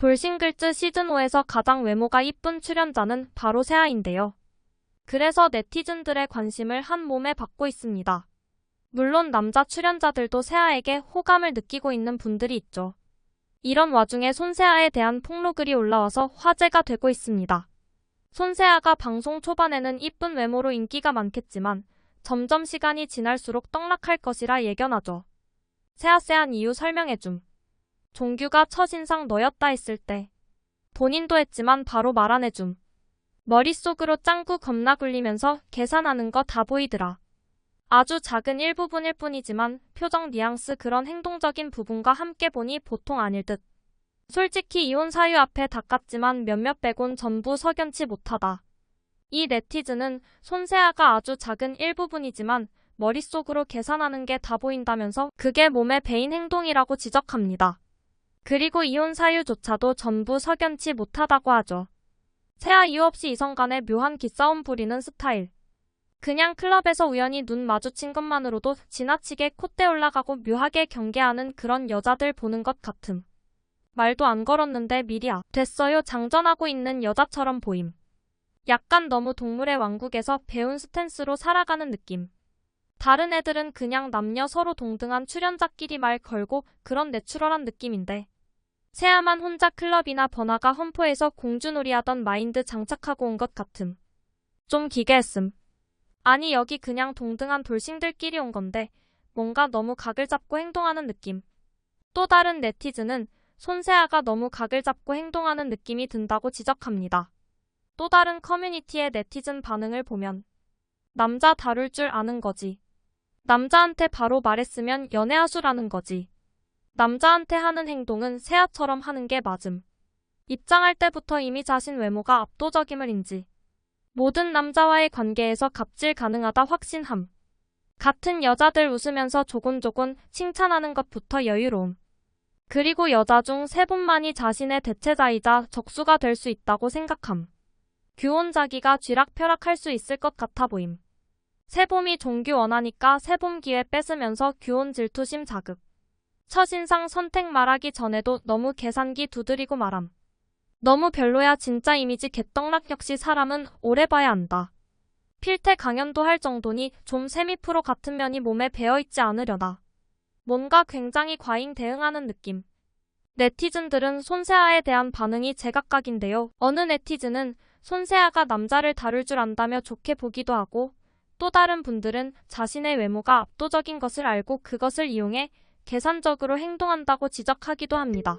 돌싱글즈 시즌5에서 가장 외모가 이쁜 출연자는 바로 세아인데요. 그래서 네티즌들의 관심을 한 몸에 받고 있습니다. 물론 남자 출연자들도 세아에게 호감을 느끼고 있는 분들이 있죠. 이런 와중에 손세아에 대한 폭로글이 올라와서 화제가 되고 있습니다. 손세아가 방송 초반에는 이쁜 외모로 인기가 많겠지만 점점 시간이 지날수록 떡락할 것이라 예견하죠. 세아세한 이유 설명해줌. 종규가 첫인상 너였다 했을 때 본인도 했지만 바로 말 안 해줌. 머릿속으로 짱구 겁나 굴리면서 계산하는 거 다 보이더라. 아주 작은 일부분일 뿐이지만 표정 뉘앙스 그런 행동적인 부분과 함께 보니 보통 아닐 듯. 솔직히 이혼 사유 앞에 닦았지만 몇몇 빼곤 전부 석연치 못하다. 이 네티즌은 손세아가 아주 작은 일부분이지만 머릿속으로 계산하는 게 다 보인다면서 그게 몸에 배인 행동이라고 지적합니다. 그리고 이혼 사유조차도 전부 석연치 못하다고 하죠. 세아 이유 없이 이성 간에 묘한 기싸움 부리는 스타일. 그냥 클럽에서 우연히 눈 마주친 것만으로도 지나치게 콧대 올라가고 묘하게 경계하는 그런 여자들 보는 것 같음. 말도 안 걸었는데 미리 아, 됐어요 장전하고 있는 여자처럼 보임. 약간 너무 동물의 왕국에서 배운 스탠스로 살아가는 느낌. 다른 애들은 그냥 남녀 서로 동등한 출연자끼리 말 걸고 그런 내추럴한 느낌인데. 세아만 혼자 클럽이나 번화가 험포에서 공주놀이 하던 마인드 장착하고 온 것 같음. 좀 기괴했음. 아니 여기 그냥 동등한 돌싱들끼리 온 건데 뭔가 너무 각을 잡고 행동하는 느낌. 또 다른 네티즌은 손세아가 너무 각을 잡고 행동하는 느낌이 든다고 지적합니다. 또 다른 커뮤니티의 네티즌 반응을 보면 남자 다룰 줄 아는 거지. 남자한테 바로 말했으면 연애하수라는 거지. 남자한테 하는 행동은 세아처럼 하는 게 맞음. 입장할 때부터 이미 자신 외모가 압도적임을 인지. 모든 남자와의 관계에서 갑질 가능하다 확신함. 같은 여자들 웃으면서 조곤조곤 칭찬하는 것부터 여유로움. 그리고 여자 중 세 분만이 자신의 대체자이자 적수가 될 수 있다고 생각함. 규혼자기가 쥐락펴락할 수 있을 것 같아 보임. 세봄이 종규 원하니까 세봄 기회 뺏으면서 규혼 질투심 자극. 첫인상 선택 말하기 전에도 너무 계산기 두드리고 말함. 너무 별로야 진짜 이미지 개떡락 역시 사람은 오래 봐야 한다. 필태 강연도 할 정도니 좀 세미 프로 같은 면이 몸에 배어있지 않으려나. 뭔가 굉장히 과잉 대응하는 느낌. 네티즌들은 손세아에 대한 반응이 제각각인데요. 어느 네티즌은 손세아가 남자를 다룰 줄 안다며 좋게 보기도 하고 또 다른 분들은 자신의 외모가 압도적인 것을 알고 그것을 이용해 계산적으로 행동한다고 지적하기도 합니다.